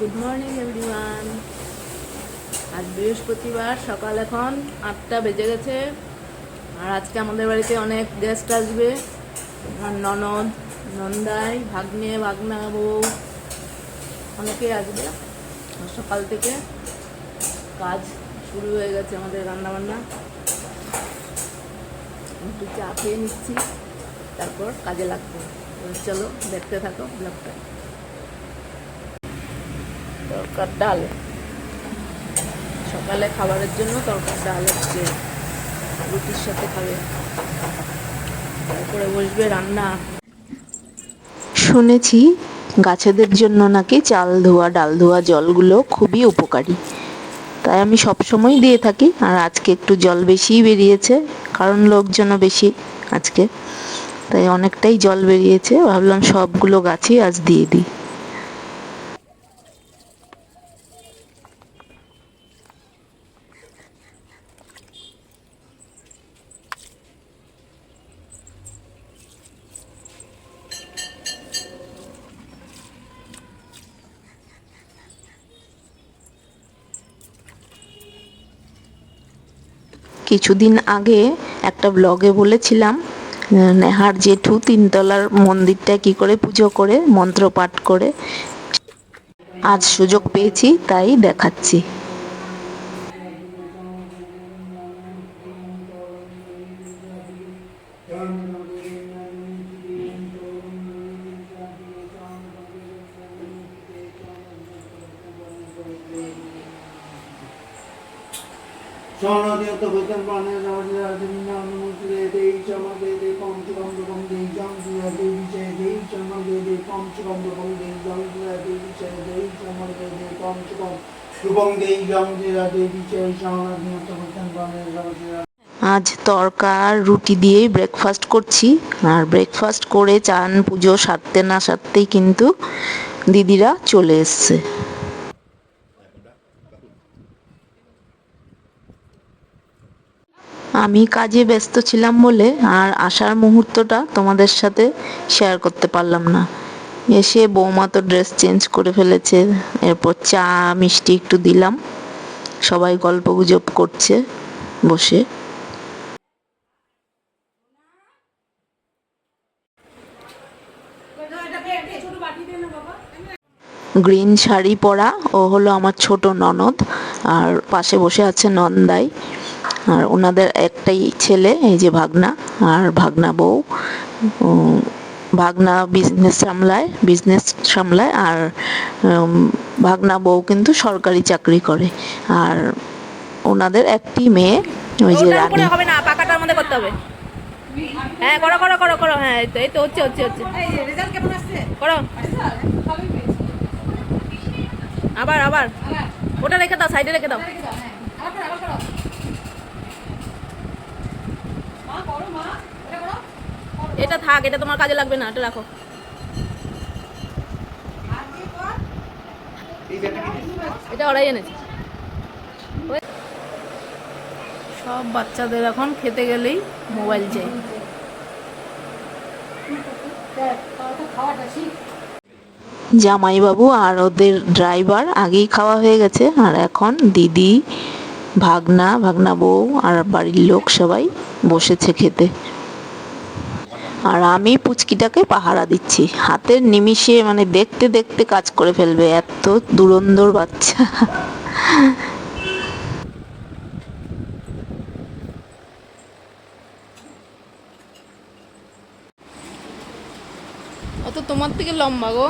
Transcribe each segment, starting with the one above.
Good morning everyone আজ বৃহস্পতিবার, সকাল এখন আটটা বেজে গেছে। আর আজকে আমাদের বাড়িতে অনেক গেস্ট আসবে। আমার ননদ, নন্দাই, ভাগ্নে, ভাগনা বউ, অনেকেই আসবে সকাল থেকে। কাজ শুরু হয়ে গেছে আমাদের রান্নাবান্না। একটু চা খেয়ে নিচ্ছি, তারপর কাজে লাগবে। চলো দেখতে থাকো ব্লগটা তরকার ডাল। সকালে খাবারের জন্য তরকার ডাল হচ্ছে রুটির সাথে খাবে। তারপরে বসবে রান্না। শুনেছি গাছেদের জন্য নাকি চাল ধোয়া, ডাল ধোয়া জলগুলো খুবই উপকারী। তাই আমি সবসময় দিয়ে থাকি আর আজকে একটু জল বেশিই বেরিয়েছে, কারণ লোকজনও বেশি আজকে। তাই অনেকটাই জল বেরিয়েছে, ভাবলাম সবগুলো গাছই আজ দিয়ে দিই। কিছুদিন আগে একটা ব্লগে বলেছিলাম নেহার জেঠু তিনতলার মন্দিরটা কি করে পুজো করে মন্ত্র পাঠ করে। আজ সুযোগ পেয়েছি, তাই দেখাচ্ছি। প্রাণের দুয়া দুয়া দুয়া আজ তরকা রুটি দিয়েই ব্রেকফাস্ট করছি, আর ব্রেকফাস্ট করে চান পুজো সারতে না সারতেই কিন্তু দিদিরা চলে এসছে। আমি কাজে ব্যস্ত ছিলাম বলে আর আসার মুহূর্তটা তোমাদের সাথে শেয়ার করতে পারলাম না। এসে বৌমা তো ড্রেস চেঞ্জ করে ফেলেছে, এরপর চা, মিষ্টি একটু দিলাম। সবাই গল্প গুজব করছে বসে। গ্রিন শাড়ি পরা, ও হলো আমার ছোট ননদ, আর পাশে বসে আছে নন্দাই। আর ওনাদের একটাই ছেলে এই যে ভাগনা আর ভাগনা বউ। ভাগনা বিজনেস সামলায় বিজনেস সামলায় আর ভাগনা বউ কিন্তু সরকারি চাকরি করে। আর ওনাদের একটি মেয়ে ওই যে রানী। হবে না পাকাটার মধ্যে করতে হবে। হ্যাঁ করো করো করো করো হ্যাঁ এই তো এই তো হচ্ছে হচ্ছে হচ্ছে। করো। আবার আবার। ওটা রেখে দাও সাইডে রেখে দাও। এটা থাক এটা তোমার কাজে লাগবে না এটা রাখো। এটা ওরাই এনেছে। সব বাচ্চাদের এখন খেতে গেলেই মোবাইল চাই। জামাইবাবু আর ওদের ড্রাইভার আগেই খাওয়া হয়ে গেছে আর এখন দিদি ভাগনা ভাগনা বউ আর বাড়ির লোক সবাই বসেছে খেতে। আর আমি পুচকিটাকে পাহারা দিচ্ছি। হাতের নিমিষে মানে দেখতে দেখতে কাজ করে ফেলবে, এত দুরন্দর বাচ্চা। ও তো তোমার থেকে লম্বা গো।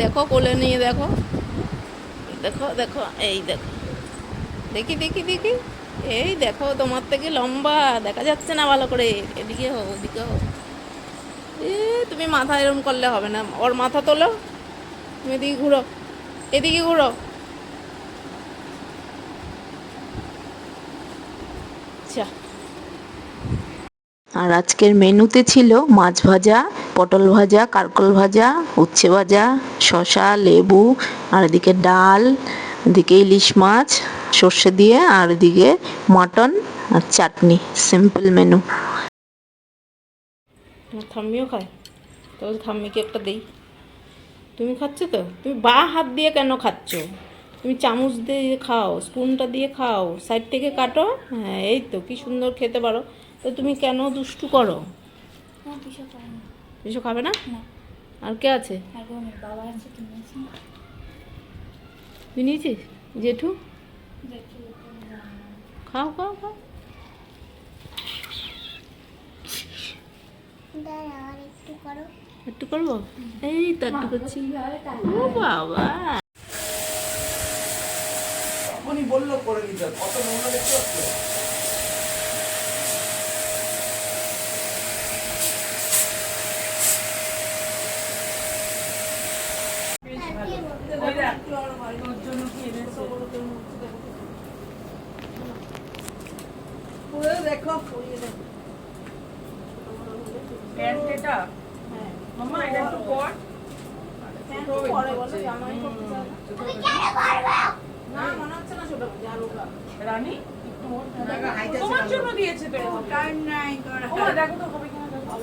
দেখো কোলে নিয়ে দেখো। দেখো দেখো, এই দেখো। দেখি দেখি দেখি। এই দেখো, তোমার থেকে লম্বা, দেখা যাচ্ছে না ভালো করে। এদিকে হো ওদিকে হো এ, তুমি মাথা এরকম করলে হবে না। ওর মাথা তোলো। তুমি এদিকে ঘুরো। এদিকে ঘুরো। আচ্ছা। আর আজকের মেনুতে ছিল মাছ ভাজা, পটল ভাজা, কারকল ভাজা, উচ্ছে ভাজা, শসা, লেবু, আর এদিকে ডাল, এদিকে ইলিশ মাছ সর্ষে দিয়ে আর এদিকে মটন আর চাটনি সিম্পল মেনু থাম্মিও খায়। তাহলে থাম্মিকে একটা দেই। তুমি খাচ্ছ তো? তুমি বা হাত দিয়ে কেন খাচ্ছ? তুমি চামচ দিয়ে খাও স্পুনটা দিয়ে খাও সাইড থেকে কাটো। হ্যাঁ এই তো কি সুন্দর খেতে পারো। তো তুমি কেন দুষ্টু করো? কিছু খাবে না? না। আর কে আছে? বাবা আছে কিনেছি তুই নিয়েছিস? জেঠু? খাও খাও খাও। একটু একটু করব? এই তো একটু করছি। ও বাবা। উনি বলল করে দিতে কত নোংরা দেখতে দেখো প্যান্ট এটা? মামা এটা একটু পর। রানী? তোমার জন্য দিয়েছে তো টাইম নাই ওমা দেখো তো হবে কিনা দেখো।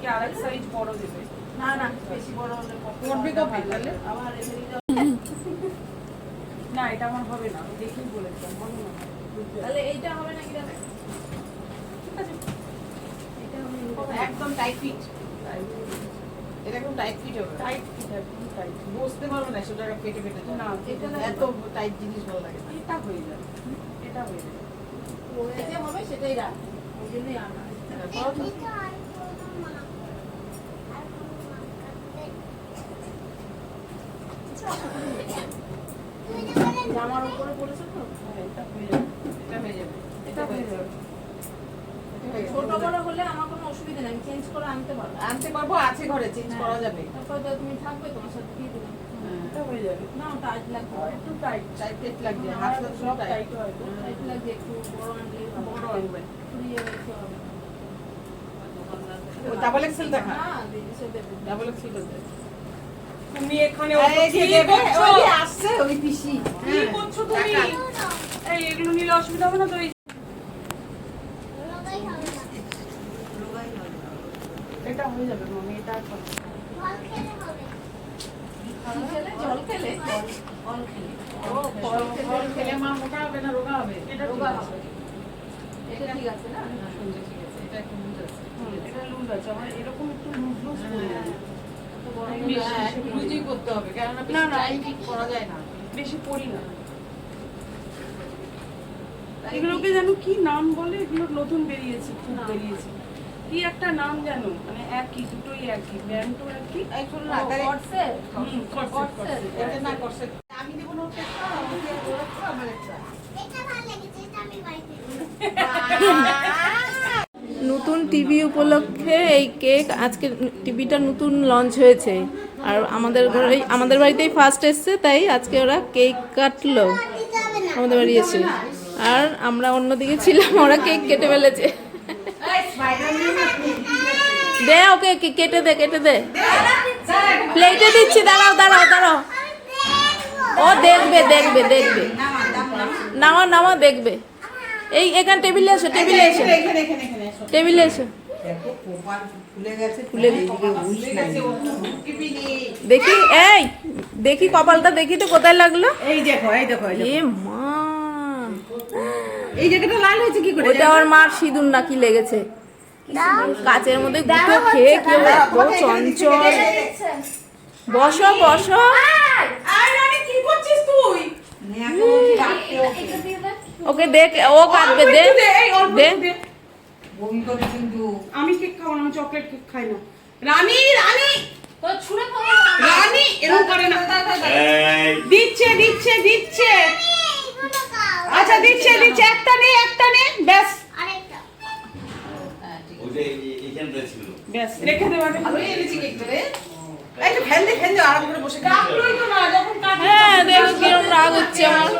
কি আরেক সাইজ বড় দেবে? না না বেশি বড় হলে করবি কবে তাহলে। আবার না এটা আমার হবে না দেখেই বলেছিলাম হবে না। তাহলে এইটা হবে না কিরা ঠিক আছে। একদম টাইট ফিট এটা একদম টাইট ফিট হবে। টাইট কি একদম টাইট বসতে পারবে না সেটা না এটা এত টাইট জিনিস ভালো লাগে এটা হয়ে যাবে। এটা হয়ে যাবে। যে হবে সেটাই রাখ। ওই জন্যই আনা। জামার উপরে পড়েছে তো? হ্যাঁ, হয়ে এটা হয়ে যাবে। এটা হয়ে যাবে। এটা হয়ে যাবে। ছোট বড় হলে আমার কোনো অসুবিধা নেই চেঞ্জ করে আনতে পারব। আনতে পারব আছে ঘরে চেঞ্জ করা যাবে। তারপর তুমি থাকবে তোমার সাথে দিয়ে দেবে এটা হয়ে যাবে। না ওটা লাগবে। একটু টাইট টাইট টাইট লাগছে হাত হাত সব টাইট টাইট হয় টাইট লাগছে একটু বড় আনলে বড় আনবে। ফুরিয়ে রেখে হবে। ডাবল এক্সেল দেখা না দিদি সে দেবে। ডাবল এক্সেল তুমি এখানে? ওই আসছে ওই পিসি। কি করছ তুমি? এই এগুলো নিলে অসুবিধা হবে না তো? এই এটা এরকম একটু লুজ লুজ হ্যাঁ। একটু বুঝেই করতে হবে কেননা না, না। করা যায় না। বেশি পড়ি না। এগুলোকে যেন কি নাম বলে এগুলো নতুন বেরিয়েছে খুব বেরিয়েছে। কি একটা নাম যেন? মানে একই দুটোই একই ব্যান্ডও একই? আমি দেবো না আমার একটা। নতুন টিভি উপলক্ষে এই কেক আজকে টিভিটা নতুন লঞ্চ হয়েছে। আর আমাদের ঘরে আমাদের বাড়িতেই ফার্স্ট এসছে তাই আজকে ওরা কেক কাটলো। আমাদের বাড়ি এসে। আর আমরা অন্যদিকে ছিলাম ওরা কেক কেটে ফেলেছে। দে ওকে কেটে দে কেটে দে। প্লেটে দিচ্ছি দাঁড়াও দাঁড়াও দাঁড়াও। ও দেখবে দেখবে দেখবে। নামা নামা দেখবে। এই এখানে টেবিলে এসো টেবিলে এসো। টেবিলে এসো। দেখো এই দেখি কপালটা দেখি তো কোথায় লাগল। এই দেখো এই দেখো এই এ মা। এই জায়গাটা লাল হয়েছে কি করে ওইটা আমার মার সিঁদুর নাকি লেগেছে। কাচের মধ্যে গুঁতো খেয়ে কি হবে এত চঞ্চল বসো বসো কি করছিস তুই ওকে দেখ ও কাটবে দে দে, এই অল্প দে একটু দে। বমি করে কিন্তু আমি কেক খাব না চকলেট কেক খাই না রানী রানী রানী এরকম করে না দিচ্ছে দিচ্ছে দিচ্ছে আচ্ছা দিচ্ছে দিচ্ছে একটা নে একটা নে ব্যাস রেখে দেবে ভালোই এনেছি কেকটা রে। এই তো ফ্যান দে ফ্যান দে আরাম করে বসে কাটলোই তো না যখন হ্যাঁ দেখো কিরম রাগ হচ্ছে আমার।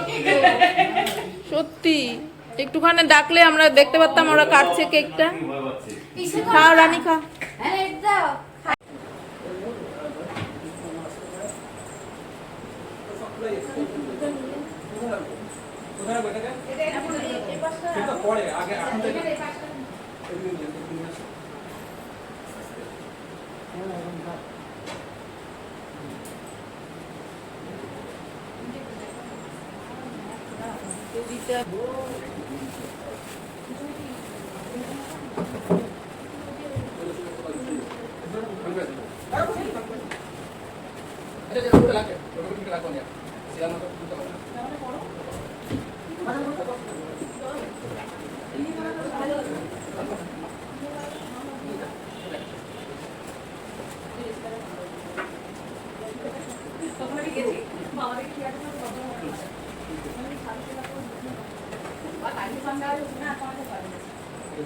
সত্যি একটুখানি ডাকলে আমরা দেখতে পারতাম ওরা কাটছে কেকটা। খাও রানী খাও। দিতে যায় না যায় না ওই এ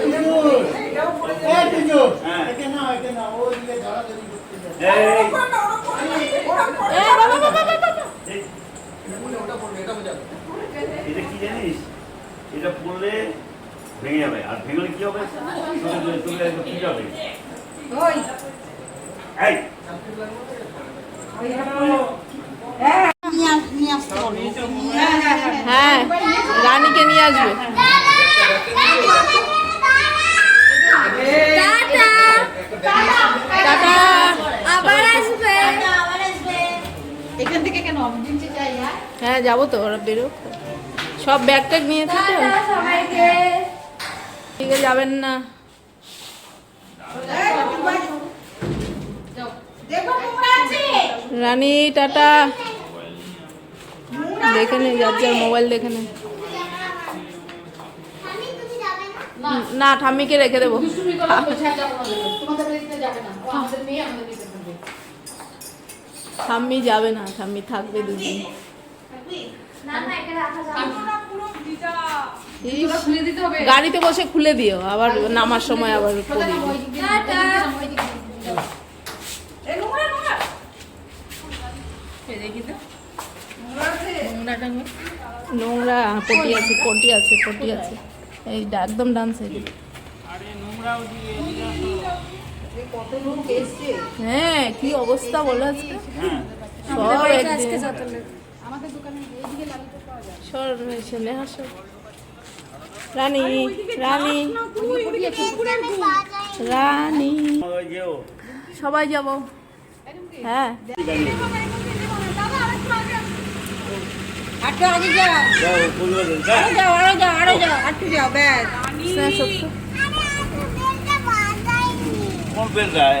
টিজু, এ টিজু, হ্যাঁ। একে নাও, একে নাও, ওইদিকে ধরাধরি করতে যাও। এই এই, এটা কি জানিস? এটা পড়লে ভেঙে যাবে। আর ভেঙে কি হবে? কি যাবে হ্যাঁ রানীকে নিয়ে আসবে। হ্যাঁ হ্যাঁ যাব তো ওরা বেরো সব ব্যাগ ট্যাগ নিয়েছে তো সবাইকে। ঠিক আছে যাবেন না। রানী টাটা। দেখে নে যার যার মোবাইল দেখে না। না? ঠাম্মিকে রেখে দেবো। ঠাম্মি যাবে না ঠাম্মি থাকবে দুদিন না না এটা রাখা যাবে না ইস, গাড়িতে বসে খুলে দিও আবার নামার সময় আবার। নোংরা পটি আছে পটি আছে পটি আছে। এই একদম ডান সাইডে হ্যাঁ কি অবস্থা বলো আজকে? হ্যাঁ। সব একদিন। সর এসে নে হাসো। রানী রানী। রানী ওই যে ও সবাই যাব। হ্যাঁ। আটটা আগে যাও যাও বলব যা যাও আরও যাও আরও যাও আটটু যাও ব্যাস স্নেহ সত্য কোন পেনটা আয়।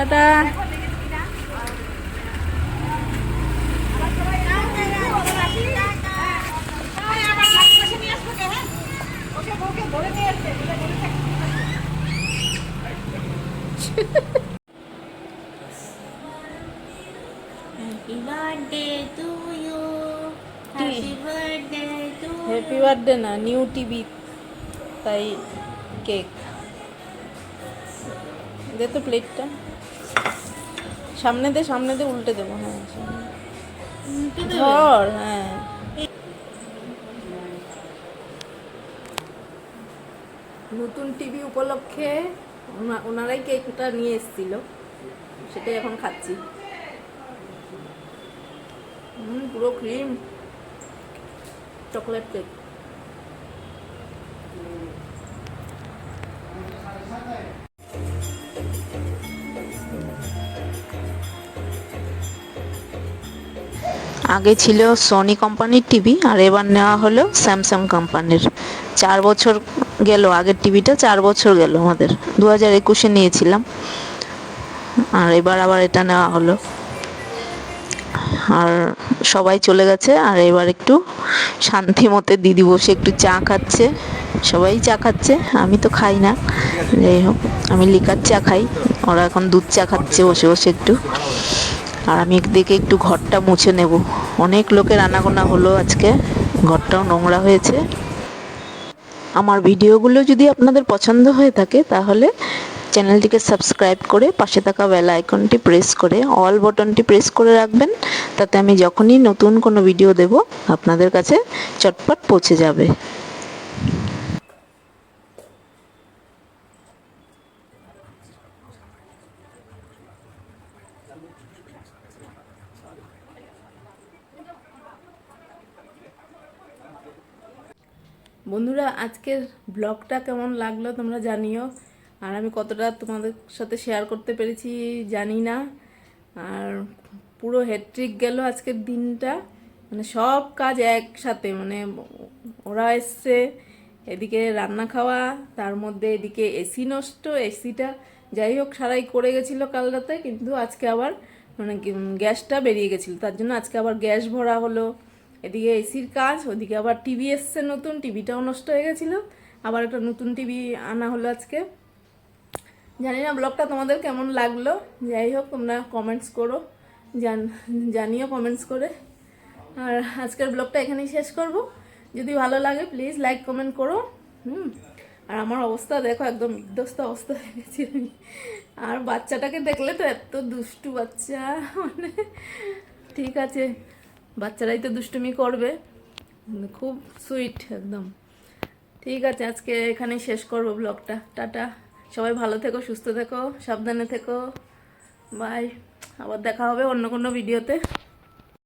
টাটা। হ্যাপি বার্থডে না নিউ টিভি তাই কেক দে তো প্লেটটা সামনে দে সামনে দে উল্টে দেবো হ্যাঁ। ধর হ্যাঁ। নতুন টিভি উপলক্ষে ওনারাই কেকটা নিয়ে এসেছিল। সেটাই এখন খাচ্ছি। পুরো ক্রিম চকলেট কেক। আগে ছিল সোনি কোম্পানির টিভি আর এবার নেওয়া হলো স্যামসাং কোম্পানির চার বছর গেল, আগের টিভিটা চার বছর গেল আমাদের। দু হাজার একুশে নিয়েছিলাম। আর এবার আবার এটা নেওয়া হলো। আর সবাই চলে গেছে, আর এবার একটু শান্তি মতে দিদি বসে একটু চা খাচ্ছে। সবাই চা খাচ্ছে, আমি তো খাই না। যাই হোক, আমি লিকার চা খাই, ওরা এখন দুধ চা খাচ্ছে বসে বসে একটু। আর আমি একদিকে একটু ঘরটা মুছে নেব। অনেক লোকের আনাগোনা হলো আজকে। ঘরটাও নোংরা হয়েছে। আমার ভিডিওগুলো যদি আপনাদের পছন্দ হয়ে থাকে, তাহলে চ্যানেলটিকে সাবস্ক্রাইব করে পাশে থাকা বেল আইকনটি প্রেস করে, অল বটনটি প্রেস করে রাখবেন। তাতে আমি যখনই নতুন কোনো ভিডিও দেব, আপনাদের কাছে চটপট পৌঁছে যাবে। বন্ধুরা, আজকের ব্লগটা কেমন লাগল তোমরা জানিও। আর আমি কতটা তোমাদের সাথে শেয়ার করতে পেরেছি জানি না। আর পুরো হেট্রিক গেল আজকের দিনটা। মানে সব কাজ একসাথে মানে ওরা এসছে, এদিকে রান্না খাওয়া, তার মধ্যে এদিকে এসি নষ্ট এসিটা যাই হোক সারাই করে গেছিল কাল রাতে, কিন্তু আজকে আবার মানে গ্যাসটা বেরিয়ে গেছিল। তার জন্য আজকে আবার গ্যাস ভরা হলো। এদিকে এসির কাজ, ওদিকে আবার টিভি এসছে নতুন টিভিটাও নষ্ট হয়ে গেছিল। আবার একটা নতুন টিভি আনা হলো আজকে। জানি না ব্লগটা তোমাদের কেমন লাগল। যাই হোক, তোমরা কমেন্টস করো, জান, জানিও কমেন্টস করে। আর আজকের ব্লগটা এখানেই শেষ করব। যদি ভালো লাগে প্লিজ লাইক কমেন্ট করো। হুম? আর আমার অবস্থা দেখো, একদম বিধ্বস্ত অবস্থা হয়ে গেছি। আমি আর বাচ্চাটাকে দেখলে তো এত দুষ্টু বাচ্চা মানে ঠিক আছে। বাচ্চারাই তো দুষ্টুমি করবে। খুব সুইট একদম। ঠিক আছে, আজকে এখানে শেষ করব ব্লগটা টাটা। সবাই ভালো থেকো, সুস্থ থেকো, সাবধানে থেকো। বাই আবার দেখা হবে অন্য কোনো ভিডিওতে